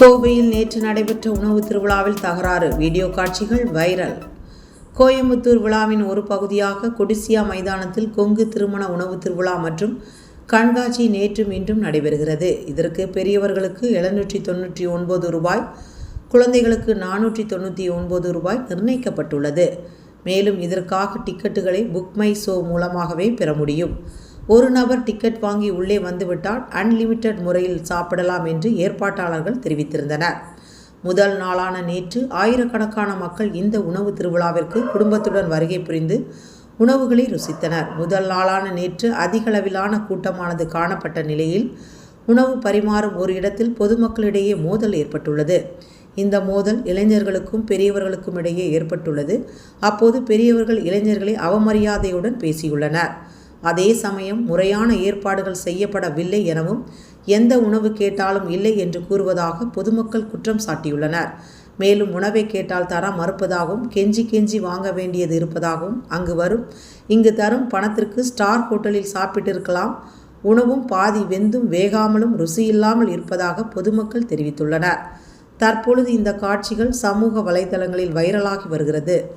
கோவையில் நேற்று நடைபெற்ற உணவு திருவிழாவில் தகராறு. வீடியோ காட்சிகள் வைரல். கோயம்புத்தூர் விழாவின் ஒரு பகுதியாக கொடிசியா மைதானத்தில் கொங்கு திருமண உணவு திருவிழா மற்றும் கண்காட்சி நேற்றும் இன்றும் நடைபெறுகிறது. இதற்கு பெரியவர்களுக்கு எழுநூற்றி தொண்ணூற்றி ஒன்பது ரூபாய் குழந்தைகளுக்கு நானூற்றி தொண்ணூற்றி ஒன்பது ரூபாய் நிர்ணயிக்கப்பட்டுள்ளது. மேலும் இதற்காக டிக்கெட்டுகளை புக் மை ஷோ மூலமாகவே பெற முடியும். ஒரு நபர் டிக்கெட் வாங்கி உள்ளே வந்துவிட்டால் அன்லிமிட்டெட் முறையில் சாப்பிடலாம் என்று ஏற்பாட்டாளர்கள் தெரிவித்திருந்தனர். முதல் நாளான நேற்று ஆயிரக்கணக்கான மக்கள் இந்த உணவு திருவிழாவிற்கு குடும்பத்துடன் வருகை புரிந்து உணவுகளை ருசித்தனர். முதல் நாளான நேற்று அதிகளவிலான கூட்டமானது காணப்பட்ட நிலையில் உணவு பரிமாறும் ஒரு இடத்தில் பொதுமக்களிடையே மோதல் ஏற்பட்டுள்ளது. இந்த மோதல் இளைஞர்களுக்கும் பெரியவர்களுக்கும் இடையே ஏற்பட்டுள்ளது. அப்போது பெரியவர்கள் இளைஞர்களை அவமரியாதையுடன் பேசியுள்ளனர். அதே சமயம் முறையான ஏற்பாடுகள் செய்யப்படவில்லை எனவும் எந்த உணவு கேட்டாலும் இல்லை என்று கூறுவதாக பொதுமக்கள் குற்றம் சாட்டியுள்ளனர். மேலும் உணவை கேட்டால் தர மறுப்பதாகவும் கெஞ்சி கெஞ்சி வாங்க வேண்டியது இருப்பதாகவும் அங்கு வரும். இங்கு தரும் பணத்திற்கு ஸ்டார் ஹோட்டலில் சாப்பிட்டிருக்கலாம். உணவும் பாதி வெந்தும் வேகாமலும் ருசியில்லாமல் இருப்பதாக பொதுமக்கள் தெரிவித்துள்ளனர். தற்பொழுது இந்த காட்சிகள் சமூக வலைதளங்களில் வைரலாகி வருகிறது.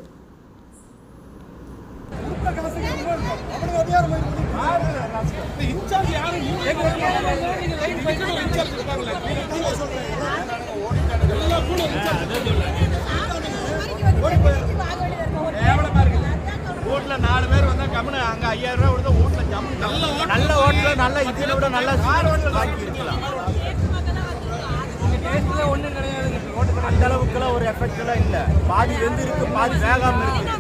வீட்ல நாலு பேர் வந்தா கம்முனு அங்க ஐயாயிரம் ரூபாய் கொடுத்தா வீட்ல ஜம்மு நல்ல நல்ல ஹோட்டல நல்ல இட்லி விட நல்ல கார் ஹோட்டல் வாங்கி இருக்கலாம். அந்த அளவுக்குலாம் ஒரு எஃபெக்ட் எல்லாம் இல்ல. பாதி வெந்து இருக்கு பாதி வேகாம இருக்கு.